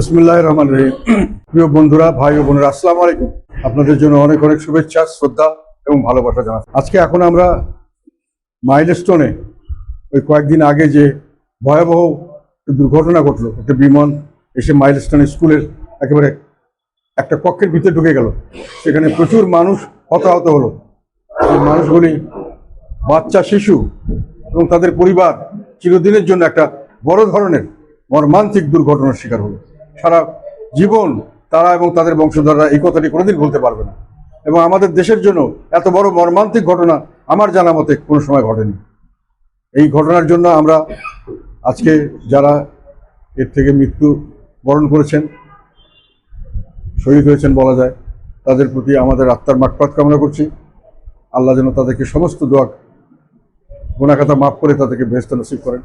বিসমুল্লাহ রহমান রহিম। প্রিয় বন্ধুরা, ভাই ও বোনেরা, আসসালামু আলাইকুম। আপনাদের জন্য অনেক অনেক শুভেচ্ছা, শ্রদ্ধা এবং ভালোবাসা জানাচ্ছি। আজকে এখন আমরা মাইলস্টোনে ওই কয়েকদিন আগে যে ভয়াবহ দুর্ঘটনা ঘটলো, একটা বিমান এসে মাইলস্টোন স্কুলের একেবারে একটা কক্ষের ভিতরে ঢুকে গেল। সেখানে প্রচুর মানুষ হতাহত হলো। সেই মানুষগুলি বাচ্চা, শিশু এবং তাদের পরিবার চিরদিনের জন্য একটা বড় ধরনের মর্মান্তিক দুর্ঘটনার শিকার হলো। সারা জীবন তারা এবং তাদের বংশধররা এই কথাটি কোনোদিন ভুলতে পারবে না। এবং আমাদের দেশের জন্য এত বড় মর্মান্তিক ঘটনা আমার জানা মতে কোনো সময় ঘটেনি। এই ঘটনার জন্য আমরা আজকে যারা এর থেকে মৃত্যু বরণ করেছেন, শহীদ হয়েছেন বলা যায়, তাদের প্রতি আমাদের আত্মার মাকপাত কামনা করছি। আল্লাহ যেন তাদেরকে সমস্ত দোয়া গোনাখাতা মাফ করে তাদেরকে বেহস্ত নসিব করেন।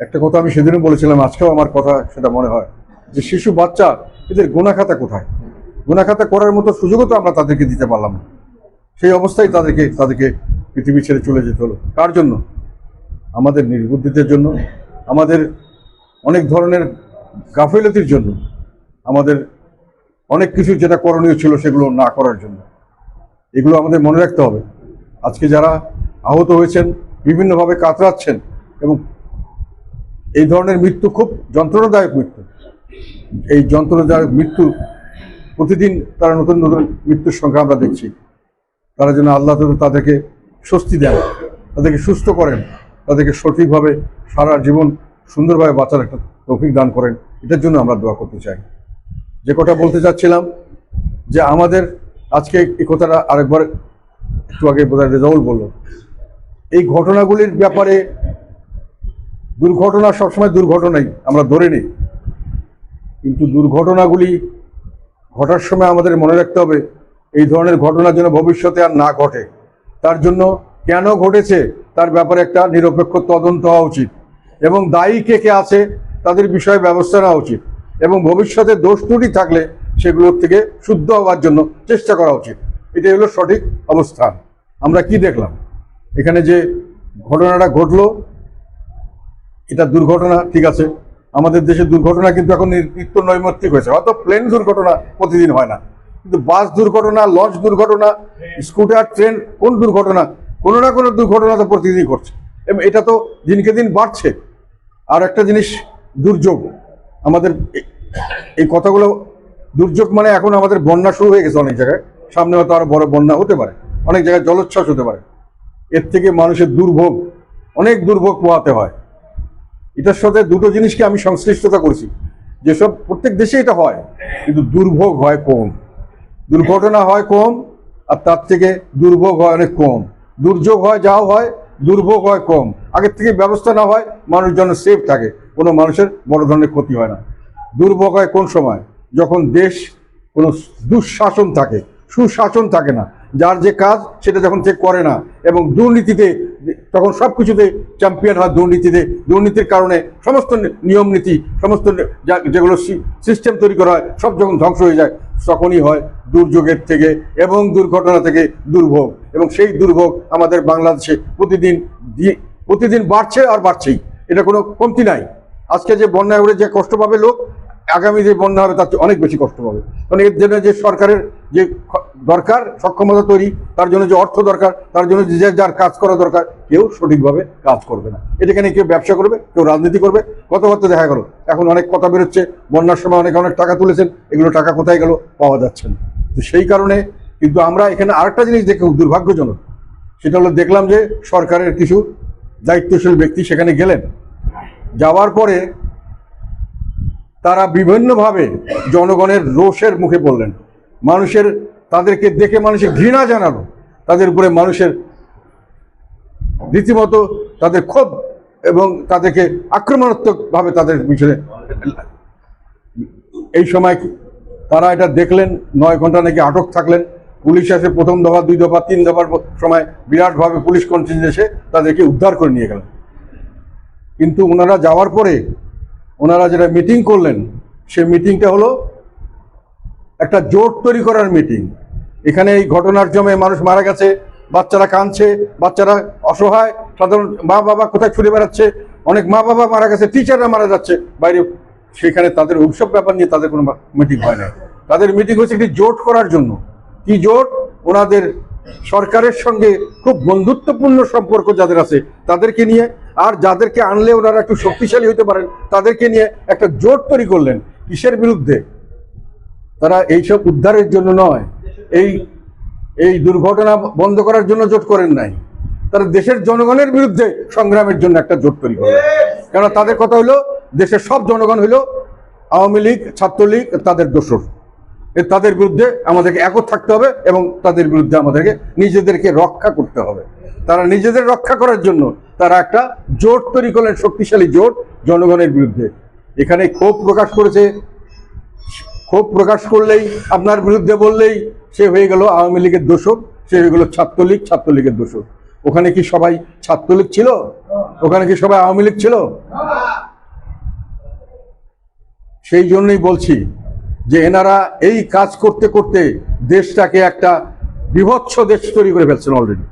একটা কথা আমি সেদিনও বলেছিলাম, আজকেও আমার কথা সেটা মনে হয়। যে শিশু, বাচ্চা, এদের গোনাখাতা কোথায়? গোনাখাতা করার মতো সুযোগও তো আমরা তাদেরকে দিতে পারলাম না। সেই অবস্থায় তাদেরকে তাদেরকে পৃথিবী ছেড়ে চলে যেতে হলো। কার জন্য? আমাদের নির্বুদ্ধিতের জন্য, আমাদের অনেক ধরনের গাফিলতির জন্য, আমাদের অনেক কিছু যেটা করণীয় ছিল সেগুলো না করার জন্য। এগুলো আমাদের মনে রাখতে হবে। আজকে যারা আহত হয়েছেন, বিভিন্নভাবে কাতরাচ্ছেন এবং এই ধরনের মৃত্যু খুব যন্ত্রণাদায়ক মৃত্যু। এই যন্ত্রণাদায়ক মৃত্যু, প্রতিদিন তারা নতুন নতুন মৃত্যুর সংখ্যা আমরা দেখছি। তারা যেন আল্লাহ তাদেরকে স্বস্তি দেন, তাদেরকে সুস্থ করেন, তাদেরকে সঠিকভাবে সারা জীবন সুন্দরভাবে বাঁচার একটা তৌফিক দান করেন। এটার জন্য আমরা দোয়া করতে চাই। যে কথা বলতে চাচ্ছিলাম, যে আমাদের আজকে এই কথাটা আরেকবার একটু আগে বোধহয় রেজাউল বলল। এই ঘটনাগুলির ব্যাপারে দুর্ঘটনা সবসময় দুর্ঘটনাই, আমরা ধরে নিই। কিন্তু দুর্ঘটনাগুলি ঘটার সময় আমাদের মনে রাখতে হবে, এই ধরনের ঘটনা যেন ভবিষ্যতে আর না ঘটে। তার জন্য কেন ঘটেছে তার ব্যাপারে একটা নিরপেক্ষ তদন্ত হওয়া উচিত এবং দায়ী কে কে আছে তাদের বিষয়ে ব্যবস্থা নেওয়া উচিত এবং ভবিষ্যতে দোষ ত্রুটি থাকলে সেগুলোর থেকে শুদ্ধ হওয়ার জন্য চেষ্টা করা উচিত। এটাই হলো সঠিক অবস্থান। আমরা কি দেখলাম? এখানে যে ঘটনাটা ঘটলো, এটা দুর্ঘটনা, ঠিক আছে। আমাদের দেশে দুর্ঘটনা কিন্তু এখন নিত্য নৈমিত্তিক হয়েছে। হয়তো প্লেন দুর্ঘটনা প্রতিদিন হয় না। কিন্তু বাস দুর্ঘটনা লঞ্চ দুর্ঘটনা স্কুটার ট্রেন কোন দুর্ঘটনা, কোনো না কোনো দুর্ঘটনা তো প্রতিদিন ঘটছে। এবং এটা তো দিনকে দিন বাড়ছে। আর একটা জিনিস, দুর্যোগ। আমাদের এই কথাগুলো, দুর্যোগ মানে এখন আমাদের বন্যা শুরু হয়ে গেছে অনেক জায়গায়। সামনে হয়তো আরও বড় বন্যা হতে পারে। অনেক জায়গায় জলোচ্ছ্বাস হতে পারে। এর থেকে মানুষের দুর্ভোগ, অনেক দুর্ভোগ পোহাতে হয়। এটার সাথে দুটো জিনিসকে আমি সংশ্লিষ্টতা করছি। যেসব প্রত্যেক দেশে এটা হয়, কিন্তু দুর্ভোগ হয় কম। দুর্ঘটনা হয় কম, আর তার থেকে দুর্ভোগ হয় অনেক কম। দুর্যোগ হয়, যাও হয়, দুর্ভোগ হয় কম। আগের থেকে ব্যবস্থা না হয়, মানুষ যেন সেফ থাকে। কোনো মানুষের বড় ধরনের ক্ষতি হয় না। দুর্ভোগ হয় কোন সময়? যখন দেশ কোনো দুঃশাসন থাকে, সুশাসন থাকে না। যার যে কাজ সেটা যখন সে করে না এবং দুর্নীতিতে তখন সব কিছুতে চ্যাম্পিয়ন হয় দুর্নীতিতে। দুর্নীতির কারণে সমস্ত নিয়ম নীতি, সমস্ত যেগুলো সিস্টেম তৈরি করা হয়, সব যখন ধ্বংস হয়ে যায়, তখনই হয় দুর্যোগের থেকে এবং দুর্ঘটনা থেকে দুর্ভোগ। এবং সেই দুর্ভোগ আমাদের বাংলাদেশে প্রতিদিন প্রতিদিন বাড়ছে আর বাড়ছেই। এটা কোনো কমতি নাই। আজকে যে বন্যায় হলে যে কষ্ট পাবে লোক আগামী যে বন্যা হবে, তার অনেক বেশি কষ্ট পাবে। কারণ এর জন্য যে সরকারের যে দরকার, সক্ষমতা তৈরি, তার জন্য যে অর্থ দরকার, তার জন্য যে যার কাজ করা দরকার, কেউ সঠিকভাবে কাজ করবে না। এটাখানে কেউ ব্যবসা করবে, কেউ রাজনীতি করবে, কথাবার্তা দেখা গেল। এখন অনেক কথা বেরোচ্ছে, বন্যার সময় অনেক অনেক টাকা তুলেছেন, এগুলো টাকা কোথায় গেল পাওয়া যাচ্ছে না। তো সেই কারণে কিন্তু আমরা এখানে আরেকটা জিনিস দেখে দুর্ভাগ্যজনক, সেটা হলো দেখলাম যে সরকারের কিছু দায়িত্বশীল ব্যক্তি সেখানে গেলেন। যাওয়ার পরে তারা বিভিন্নভাবে জনগণের রোষের মুখে পড়লেন। মানুষের, তাদেরকে দেখে মানুষের ঘৃণা জানালো। তাদের উপরে মানুষের রীতিমতো তাদের ক্ষোভ এবং তাদেরকে আক্রমণাত্মকভাবে তাদের পিছনে এই সময় তারা এটা দেখলেন, নয় ঘণ্টা নাকি আটক থাকলেন। পুলিশ এসে প্রথম দফা, দুই দফা, তিন দফার সময় বিরাটভাবে পুলিশ কন্টিনিউ এসে তাদেরকে উদ্ধার করে নিয়ে গেলেন। কিন্তু ওনারা যাওয়ার পরে ওনারা যেটা মিটিং করলেন, সে মিটিংটা হলো একটা জোট তৈরি করার মিটিং এখানে এই ঘটনার জমে মানুষ মারা গেছে, বাচ্চারা কাঁদছে, বাচ্চারা অসহায়, সাধারণ মা বাবা কোথায় ছুটে বেড়াচ্ছে, অনেক মা বাবা মারা গেছে টিচাররা মারা যাচ্ছে। বাইরে সেখানে তাদের ওইসব ব্যাপার নিয়ে তাদের কোনো মিটিং হয় না তাদের মিটিং হচ্ছে একটি জোট করার জন্য। কি জোট? ওনাদের সরকারের সঙ্গে খুব বন্ধুত্বপূর্ণ সম্পর্ক যাদের আছে, তাদেরকে নিয়ে আর যাদেরকে আনলে ওনারা একটু শক্তিশালী হতে পারেন, তাদেরকে নিয়ে একটা জোট তৈরি করলেন কিসের বিরুদ্ধে? তারা এইসব উদ্ধারের জন্য নয়, এই এই দুর্ঘটনা বন্ধ করার জন্য জোট করেন নাই। তারা দেশের জনগণের বিরুদ্ধে সংগ্রামের জন্য একটা জোট তৈরি করলেন। কেননা তাদের কথা হলো দেশের সব জনগণ হলো আওয়ামী লীগ, ছাত্রলীগ, তাদের দোষর। এ তাদের বিরুদ্ধে আমাদেরকে একত থাকতে হবে এবং তাদের বিরুদ্ধে আমাদেরকে নিজেদেরকে রক্ষা করতে হবে। তারা নিজেদের রক্ষা করার জন্য তারা একটা জোট তৈরি করলেন, শক্তিশালী জোট জনগণের বিরুদ্ধে। এখানে ক্ষোভ প্রকাশ করেছে। ক্ষোভ প্রকাশ করলেই, আপনার বিরুদ্ধে বললেই সে হয়ে গেল আওয়ামী লীগের দোষক, সে হয়ে গেল ছাত্রলীগ, ছাত্রলীগের দোষক। ওখানে কি সবাই ছাত্রলীগ ছিল? ওখানে কি সবাই আওয়ামী লীগ ছিল? সেই জন্যই বলছি যে এনারা এই কাজ করতে করতে দেশটাকে একটা বিভৎস দেশ তৈরি করে ফেলছেন অলরেডি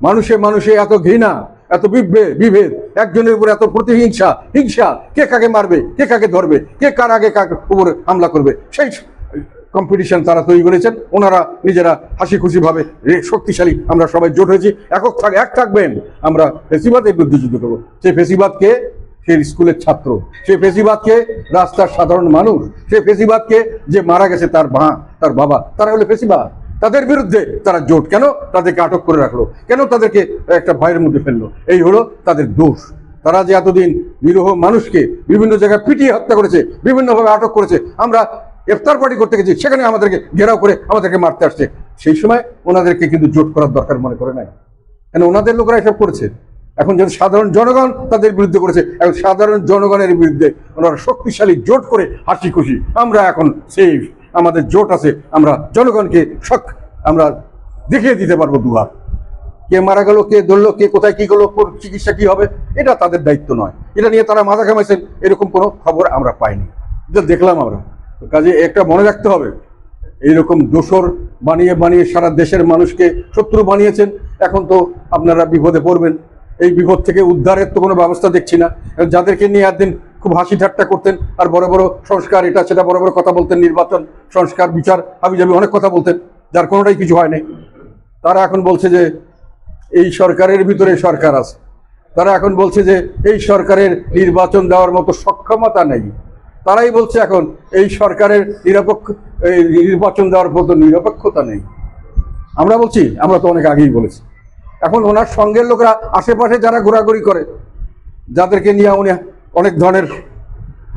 মানুষে মানুষে এত ঘৃণা, এত বিভেদ বিভেদ, একজনের উপর এত প্রতিহিংসা, হিংসা, কে কাকে মারবে, কে কাকে ধরবে, কে কার আগে কাকে উপরে হামলা করবে, সেই কম্পিটিশন তারা তৈরি করেছেন। ওনারা নিজেরা হাসি খুশি ভাবে শক্তিশালী আমরা সবাই জোট হয়েছি। একক থাক এক থাকবেন, আমরা ফেসিবাদের বিরুদ্ধে যুদ্ধ করব। সেই ফেসিবাদকে সে স্কুলের ছাত্র সে ফেসিবাদকে রাস্তার সাধারণ মানুষ সে ফেসিবাদকে যে মারা গেছে তার মা, তার বাবা, তারা হলো ফেসিবাদ। তাদের বিরুদ্ধে তারা জোট। কেন? তাদেরকে আটক করে রাখল। কেন তাদেরকে একটা ভয়ের মধ্যে ফেলল? এই হলো তাদের দোষ। তারা যে এতদিন নিরীহ মানুষকে বিভিন্ন জায়গায় পিটিয়ে হত্যা করেছে, বিভিন্নভাবে আটক করেছে, আমরা ইফতার পার্টি করতে গেছি, সেখানে আমাদেরকে ঘেরাও করে আমাদেরকে মারতে আসছে। সেই সময় ওনাদেরকে কিন্তু জোট করার দরকার মনে করে নাই। কেন? ওনাদের লোকরা এসব করেছে। এখন যেন সাধারণ জনগণ তাদের বিরুদ্ধে করেছে, এখন সাধারণ জনগণের বিরুদ্ধে ওনারা শক্তিশালী জোট করে হাসি খুশি আমরা এখন সেফ আমাদের জোট আছে, আমরা জনগণকে শক, আমরা দেখিয়ে দিতে পারব দুহাত কে মারা গেল, কে ধরলো, কে কোথায় কি করল, কোন চিকিৎসা কি হবে, এটা তাদের দায়িত্ব নয়। এটা নিয়ে তারা মাথা ঘামাইছেন, এরকম কোনো খবর আমরা পাইনি। এটা দেখলাম আমরা। কাজে একটা মনে রাখতে হবে, এইরকম দোসর বানিয়ে বানিয়ে সারা দেশের মানুষকে শত্রু বানিয়েছেন, এখন তো আপনারা বিপদে পড়বেন। এই বিপদ থেকে উদ্ধারের তো কোনো ব্যবস্থা দেখছি না। যাদেরকে নিয়ে একদিন খুব হাসি ঠাট্টা করতেন আর বড় বড় সংস্কার এটা, সেটা বড় বড় কথা বলতেন, নির্বাচন, সংস্কার, বিচার আমি হাবিজাবি অনেক কথা বলতেন, যার কোনোটাই কিছু হয় নাই। তারা এখন বলছে যে এই সরকারের ভিতরে সরকার আছে। তারা এখন বলছে যে এই সরকারের নির্বাচন দেওয়ার মতো সক্ষমতা নেই। তারাই বলছে এখন এই সরকারের নিরপেক্ষ নির্বাচন দেওয়ার মতো নিরপেক্ষতা নেই। আমরা বলছি, আমরা তো অনেক আগেই বলেছি। এখন ওনার সঙ্গের লোকরা, আশেপাশে যারা ঘোরাঘুরি করে, যাদেরকে নিয়ে উনি অনেক ধরনের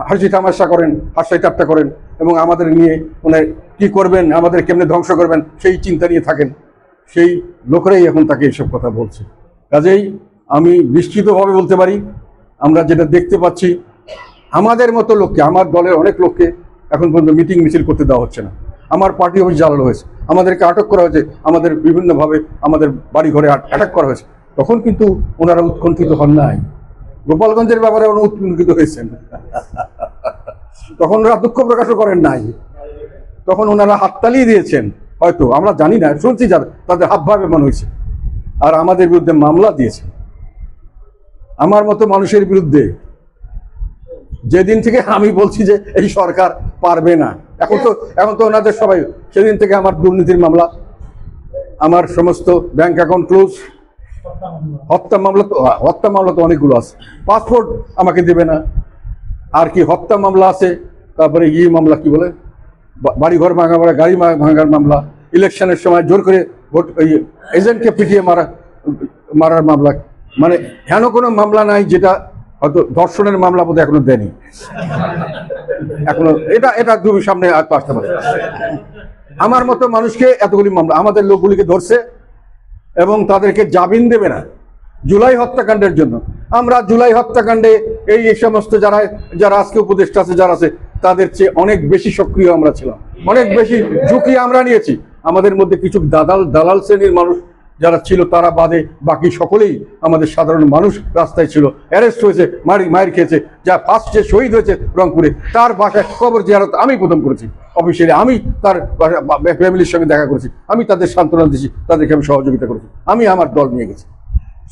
হাসি তামাশা করেন হাসি ঠাট্টা করেন এবং আমাদের নিয়ে উনি কি করবেন, আমাদের কেমনে ধ্বংস করবেন, সেই চিন্তা নিয়ে থাকেন। সেই লোকরাই এখন তাকে এসব কথা বলছে। কাজেই আমি নিশ্চিতভাবে বলতে পারি, আমরা যেটা দেখতে পাচ্ছি, আমাদের মতো লোককে, আমার দলের অনেক লোককে এখন পর্যন্ত মিটিং মিছিল করতে দেওয়া হচ্ছে না। আমার পার্টি অফিস জ্বালানো হয়েছে, আমাদেরকে আটক করা হয়েছে, আমাদের বিভিন্নভাবে আমাদের বাড়ি ঘরে অ্যাটাক করা হয়েছে। তখন কিন্তু ওনারা উৎকণ্ঠিত হন নাই। গোপালগঞ্জের ব্যাপারে উৎকণ্ঠিত হয়েছেন। তখন ওরা দুঃখ প্রকাশও করেন নাই। তখন ওনারা হাততালি দিয়েছেন। হয়তো, আমরা জানি না, শুনছি যাদের তাদের হাবভাবে মনে হয়েছে। আর আমাদের বিরুদ্ধে মামলা দিয়েছে আমার মতো মানুষের বিরুদ্ধে যেদিন থেকে আমি বলছি যে এই সরকার পারবে না, এখন তো এখন তো ওনাদের সবাই সেদিন থেকে আমার দুর্নীতির মামলা, আমার সমস্ত ব্যাংক অ্যাকাউন্ট ক্লোজ হত্যা মামলা। তো হত্যা মামলা তো অনেকগুলো আছে। পাসপোর্ট আমাকে দেবে না। আর কি হত্যা মামলা আছে, তারপরে মামলা কি বলে? বাড়িঘর ভাঙা মারা গাড়ি ভাঙার মামলা, ইলেকশনের সময় জোর করে ভোট এজেন্টকে পিটিয়ে মারা, মারার মামলা। মানে হেন কোনো মামলা নাই যেটা হয়তো ধর্ষণের মামলা বোধহয় এখনও দেয়নি। এখনও, এটা এটা তুমি সামনে আসতে পারে আমার মতো মানুষকে এতগুলি মামলা, আমাদের লোকগুলিকে ধরছে। এবং তাদেরকে জামিন দেবে না। জুলাই হত্যাকাণ্ডের জন্য। আমরা জুলাই হত্যাকাণ্ডে এই সমস্ত যারা যারা আজকে উপদেষ্টা আছে, যারা আছে, তাদের চেয়ে অনেক বেশি সক্রিয় আমরা ছিলাম। অনেক বেশি ঝুঁকি আমরা নিয়েছি। আমাদের মধ্যে কিছু দাদাল দালাল শ্রেণির মানুষ যারা ছিল তারা বাদে বাকি সকলেই আমাদের সাধারণ মানুষ রাস্তায় ছিল। অ্যারেস্ট হয়েছে, মারি মায়ের খেয়েছে, যা ফার্স্ট যে শহীদ হয়েছে রংপুরে, তার বাসায় কবর জিয়ারত আমি প্রথম করেছি। অফিসিয়ালি আমি তার ফ্যামিলির সঙ্গে দেখা করেছি। আমি তাদের সান্ত্বনা দিয়েছি, তাদেরকে আমি সহযোগিতা করেছি। আমি আমার দল নিয়ে গেছি।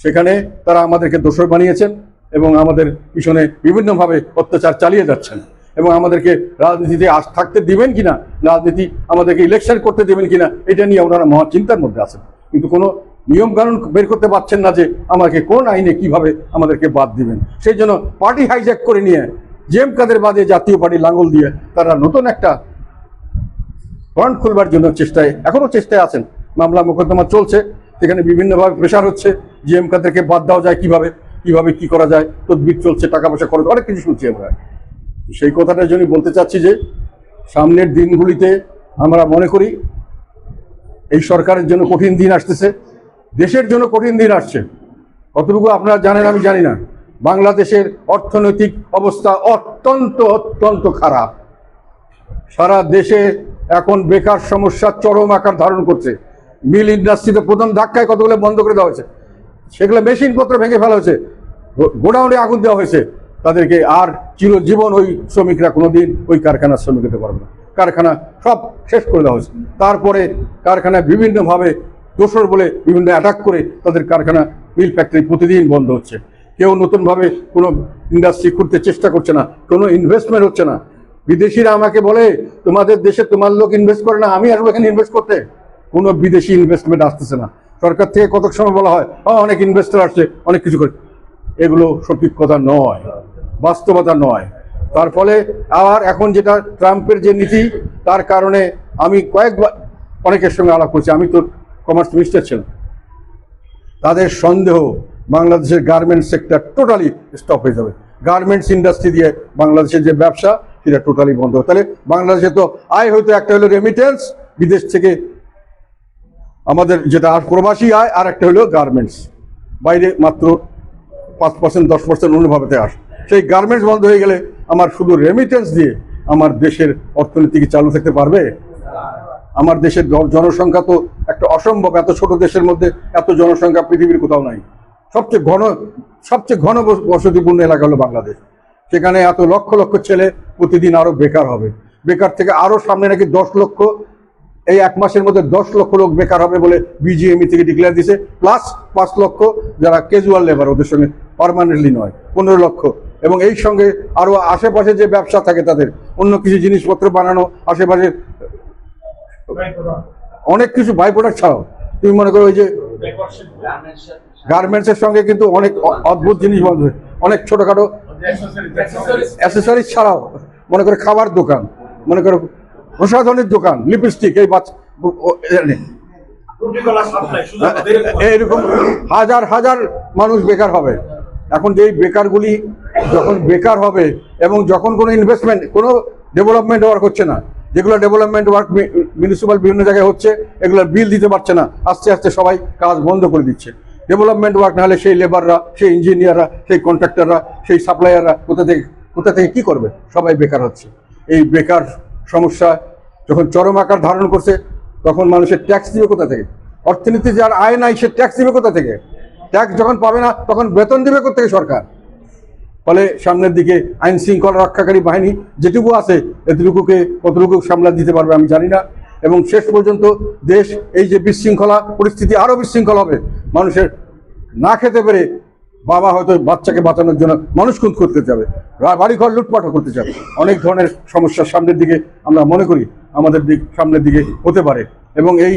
সেখানে তারা আমাদেরকে দোষর বানিয়েছেন এবং আমাদের পিছনে বিভিন্নভাবে অত্যাচার চালিয়ে যাচ্ছেন। এবং আমাদেরকে রাজনীতিতে আস থাকতে দিবেন কিনা, রাজনীতি আমাদেরকে ইলেকশন করতে দেবেন কিনা, এটা নিয়ে ওনারা মহা চিন্তার মধ্যে আছেন। কিন্তু কোনো নিয়ম কানুন বের করতে পারছেন না যে আমাকে কোন আইনে কীভাবে আমাদেরকে বাদ দিবেন। সেই জন্য পার্টি হাইজ্যাক করে নিয়ে জেম কাদের বাদে জাতীয় পার্টি লাঙ্গল দিয়ে তারা নতুন একটা ফ্রন্ট খুলবার জন্য চেষ্টায়, এখনও চেষ্টায় আছেন। মামলা মোকদ্দমা চলছে সেখানে বিভিন্নভাবে প্রেশার হচ্ছে, জিএম কাদেরকে বাদ দেওয়া যায় কীভাবে কীভাবে কি করা যায়, তদবির চলছে, টাকা পয়সা খরচ, অনেক কিছু শুনছি আমরা। সেই কথাটার জন্য বলতে চাচ্ছি যে, সামনের দিনগুলিতে আমরা মনে করি এই সরকারের জন্য কঠিন দিন আসতেছে, দেশের জন্য কঠিন দিন আসছে। কতটুকু আপনারা জানেন আমি জানি না। বাংলাদেশের অর্থনৈতিক অবস্থা অত্যন্ত অত্যন্ত খারাপ। সারা দেশে এখন বেকার সমস্যা, চরম আকার ধারণ করছে। মিল ইন্ডাস্ট্রিতে প্রথম ধাক্কায় কতগুলো বন্ধ করে দেওয়া হয়েছে। সেগুলো মেশিনপত্র ভেঙে ফেলা হয়েছে। গোডাউনে আগুন দেওয়া হয়েছে। তাদেরকে আর চিরজীবন ওই শ্রমিকরা কোনোদিন ওই কারখানার শ্রমিক হতে পারবে না। কারখানা সব শেষ করে দেওয়া হয়েছে। তারপরে কারখানায় বিভিন্নভাবে দোসর বলে বিভিন্ন অ্যাটাক করে তাদের কারখানা মিল ফ্যাক্টরি প্রতিদিন বন্ধ হচ্ছে। কেউ নতুনভাবে কোনো ইন্ডাস্ট্রি খুলতে চেষ্টা করছে না কোনো ইনভেস্টমেন্ট হচ্ছে না। বিদেশিরা আমাকে বলে তোমাদের দেশে তোমার লোক ইনভেস্ট করে না আমি আসব এখানে ইনভেস্ট করতে? কোনো বিদেশি ইনভেস্টমেন্ট আসতেছে না। সরকার থেকে কত সময় বলা হয় "ও, অনেক ইনভেস্টর আসছে অনেক কিছু করে। এগুলো সঠিক কথা নয় বাস্তবতা নয়। তার ফলে আবার এখন যেটা ট্রাম্পের যে নীতি, তার কারণে আমি কয়েকবার অনেকের সঙ্গে আলাপ করছি। আমি তো কমার্স মিনিস্টার ছিলাম। তাদের সন্দেহ বাংলাদেশের গার্মেন্টস সেক্টর টোটালি স্টপ হয়ে যাবে। গার্মেন্টস ইন্ডাস্ট্রি দিয়ে বাংলাদেশের যে ব্যবসা, সেটা টোটালি বন্ধ। তাহলে বাংলাদেশে তো আয় হয়তো একটা হলো রেমিটেন্স বিদেশ থেকে আমাদের যেটা আর প্রবাসী আয়, আর একটা হলো গার্মেন্টস বাইরে মাত্র পাঁচ পার্সেন্ট দশ পার্সেন্ট অন্যভাবেতে আস। সেই গার্মেন্টস বন্ধ হয়ে গেলে আমার শুধু রেমিটেন্স দিয়ে আমার দেশের অর্থনীতি কি চালু থাকতে পারবে? আমার দেশের জনসংখ্যা তো একটা অসম্ভব, এত ছোট দেশের মধ্যে এত জনসংখ্যা পৃথিবীর কোথাও নাই। সবচেয়ে ঘন সবচেয়ে ঘন বসতিপূর্ণ এলাকা হলো বাংলাদেশ। সেখানে এত লক্ষ লক্ষ ছেলে প্রতিদিন আরও বেকার হবে। বেকার থেকে আরও সামনে নাকি দশ লক্ষ, এই এক মাসের মধ্যে দশ লক্ষ লোক বেকার হবে বলে বিজিএমই থেকে ডিক্লেয়ার দিছে। প্লাস পাঁচ লক্ষ যারা ক্যাজুয়াল লেবার ওদের সঙ্গে পারমানেন্টলি নয়, পনেরো লক্ষ। এবং এই সঙ্গে আরও আশেপাশে যে ব্যবসা থাকে তাদের, অন্য কিছু জিনিসপত্র বানানো, আশেপাশে অনেক কিছু বাই প্রোডাক্ট ছাড়াও। তুমি মনে করো ওই যে গার্মেন্টসের সঙ্গে কিন্তু অনেক অদ্ভুত জিনিস অনেক ছোটখাটো অ্যাসেসরিজ ছাড়াও, মনে করে খাবার দোকান, মনে করো প্রসাধনের দোকান লিপস্টিক এই বাচ্চা, ও- হাজার হাজার মানুষ বেকার হবে। এখন যে বেকারগুলি যখন বেকার হবে এবং যখন কোনো ইনভেস্টমেন্ট কোনো ডেভেলপমেন্ট ওয়ার্ক হচ্ছে না, যেগুলো ডেভেলপমেন্ট ওয়ার্ক মিউনিসিপাল বিভিন্ন জায়গায় হচ্ছে, এগুলোর বিল দিতে পারছে না, আস্তে আস্তে সবাই কাজ বন্ধ করে দিচ্ছে। ডেভেলপমেন্ট ওয়ার্ক নাহলে সেই লেবাররা সেই ইঞ্জিনিয়াররা সেই কন্ট্রাক্টররা সেই সাপ্লায়াররা কোথা থেকে কোথা থেকে কি করবে? সবাই বেকার হচ্ছে। এই বেকার সমস্যা যখন চরম আকার ধারণ করছে, তখন মানুষের ট্যাক্স দিবে কোথা থেকে? অর্থনীতি যার আয় নাই, সে ট্যাক্স দিবে কোথা থেকে? ট্যাক্স যখন পাবে না, তখন বেতন দিবে কোথা থেকে সরকার? ফলে সামনের দিকে আইন শৃঙ্খলা রক্ষাকারী বাহিনী যেটুকু আছে, এতটুকুকে, কতটুকু সামলা দিতে পারবে আমি জানি না। এবং শেষ পর্যন্ত দেশ এই যে বিশৃঙ্খলা পরিস্থিতি আরও বিশৃঙ্খল হবে। মানুষের না খেতে পেরে বাবা হয়তো বাচ্চাকে বাঁচানোর জন্য মানুষ খুন করতে যাবে বাড়িঘর লুটপাটও করতে যাবে। অনেক ধরনের সমস্যার সামনের দিকে আমরা মনে করি, আমাদের দিক সামনের দিকে হতে পারে। এবং এই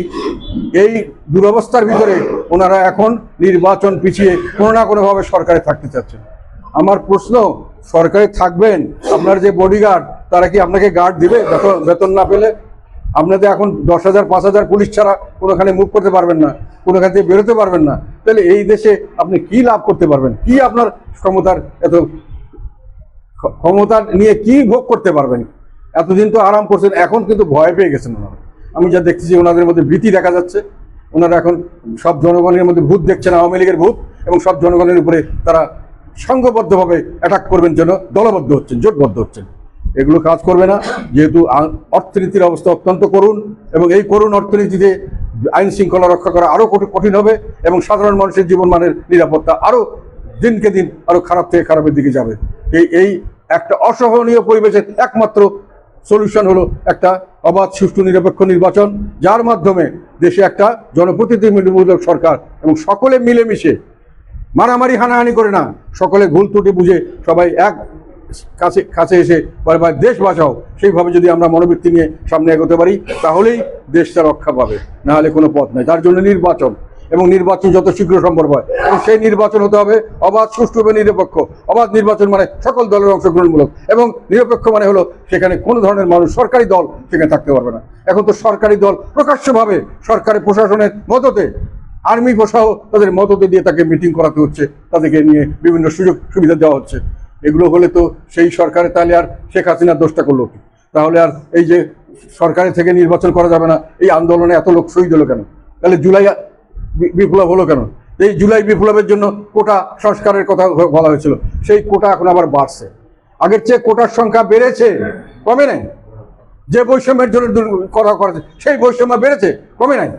এই দুরবস্থার ভিতরে ওনারা এখন নির্বাচন পিছিয়ে কোনো না কোনোভাবে সরকারে থাকতে চাচ্ছেন। আমার প্রশ্ন, সরকারে থাকবেন? আপনার যে বডিগার্ড তারা কি আপনাকে গার্ড দিবে? বেতন না পেলে আপনাদের এখন দশ হাজার, পাঁচ হাজার পুলিশ ছাড়া কোনোখানে মুভ করতে পারবেন না, কোনোখান থেকে বেরোতে পারবেন না। তাহলে এই দেশে আপনি কি লাভ করতে পারবেন? কি আপনার ক্ষমতার এত ক্ষমতা নিয়ে কি ভোগ করতে পারবেন? এতদিন তো আরাম করছেন, এখন কিন্তু ভয় পেয়ে গেছেন ওনারা। আমি যা দেখতেছি, ওনাদের মধ্যে ভীতি দেখা যাচ্ছে। ওনারা এখন সব জনগণের মধ্যে ভূত দেখছেন, আওয়ামী লীগের ভূত, এবং সব জনগণের উপরে তারা সংঘবদ্ধভাবে অ্যাটাক করবেন জন্য দলবদ্ধ হচ্ছেন, জোটবদ্ধ হচ্ছেন। এগুলো কাজ করবে না, যেহেতু অর্থনীতির অবস্থা অত্যন্ত করুণ এবং এই করুণ অর্থনীতিতে আইন শৃঙ্খলা রক্ষা করা আরও কঠিন হবে এবং সাধারণ মানুষের জীবনমানের নিরাপত্তা আরও দিনকে দিন আরও খারাপ থেকে খারাপের দিকে যাবে। এই এই একটা অসহনীয় পরিবেশের একমাত্র সলিউশন হলো একটা অবাধ, সুষ্ঠু, নিরপেক্ষ নির্বাচন, যার মাধ্যমে দেশে একটা জনপ্রতিনিধিমূলক সরকার এবং সকলে মিলেমিশে মারামারি, হানাহানি করে না। সকলে ভুল ত্রুটি বুঝে সবাই এক কাছে কাছে এসে ভাই, দেশ বাঁচাও। সেইভাবে যদি আমরা মনোবৃত্তি নিয়ে সামনে এগোতে পারি, তাহলেই দেশটা রক্ষা পাবে। না হলে কোনো পথ নেই। তার জন্য নির্বাচন। এবং নির্বাচন যত শীঘ্র সম্ভব হয়। এবং সেই নির্বাচন হতে হবে অবাধ, সুষ্ঠু নিরপেক্ষ। অবাধ নির্বাচন মানে সকল দলের অংশগ্রহণমূলক। এবং নিরপেক্ষ মানে হলো সেখানে কোনো ধরনের মানুষ, সরকারি দল সেখানে থাকতে পারবে না। এখন তো সরকারি দল প্রকাশ্যভাবে সরকারি প্রশাসনের মদতে আর্মি সহ তাদের মদতে দিয়ে তাকে মিটিং করাতে হচ্ছে, তাদেরকে নিয়ে বিভিন্ন সুযোগ সুবিধা দেওয়া হচ্ছে। এগুলো হলে তো সেই সরকারে তাহলে আর শেখ হাসিনার দোষটা করল তাহলে আর এই যে সরকারের থেকে নির্বাচন করা যাবে না, এই আন্দোলনে এত লোক শহীদ হলো কেন? তাহলে জুলাই বিপ্লব হলো কেন? এই জুলাই বিপ্লবের জন্য কোটা সংস্কারের কথা বলা হয়েছিল, সেই কোটা এখন আবার বাড়ছে। আগের চেয়ে কোটার সংখ্যা বেড়েছে, কমে নাই। যে বৈষম্যের জন্য কথা করা করেছে সেই বৈষম্য বেড়েছে, কমে নাই।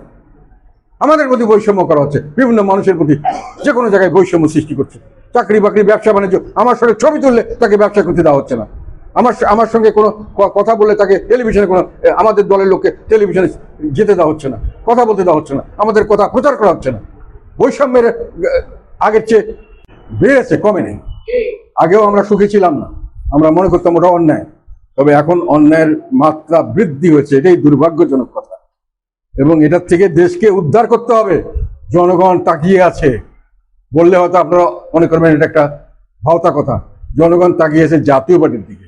আমাদের প্রতি বৈষম্য করা হচ্ছে। বিভিন্ন মানুষের প্রতি যে কোনো জায়গায় বৈষম্য সৃষ্টি করছে। চাকরি বাকরি, ব্যবসা বাণিজ্য, আমার সঙ্গে ছবি তুললে তাকে ব্যবসা করতে দেওয়া হচ্ছে না। আমার আমার সঙ্গে কোনো কথা বললে তাকে টেলিভিশনে কোনো আমাদের দলের লোককে টেলিভিশনে যেতে দেওয়া হচ্ছে না, কথা বলতে দেওয়া হচ্ছে না, আমাদের কথা প্রচার করা হচ্ছে না। বৈষম্যের আগের চেয়ে বেড়েছে কমে নেই আগেও আমরা সুখী ছিলাম না, আমরা মনে করতাম ওটা অন্যায়। তবে এখন অন্যায়ের মাত্রা বৃদ্ধি হয়েছে, এটাই দুর্ভাগ্যজনক কথা। এবং এটার থেকে দেশকে উদ্ধার করতে হবে। জনগণ তাকিয়ে আছে। বললে হয়তো আপনারা মনে করবেন এটা একটা ভাওতা কথা। জনগণ তাকিয়ে আছে জাতীয় পার্টির দিকে।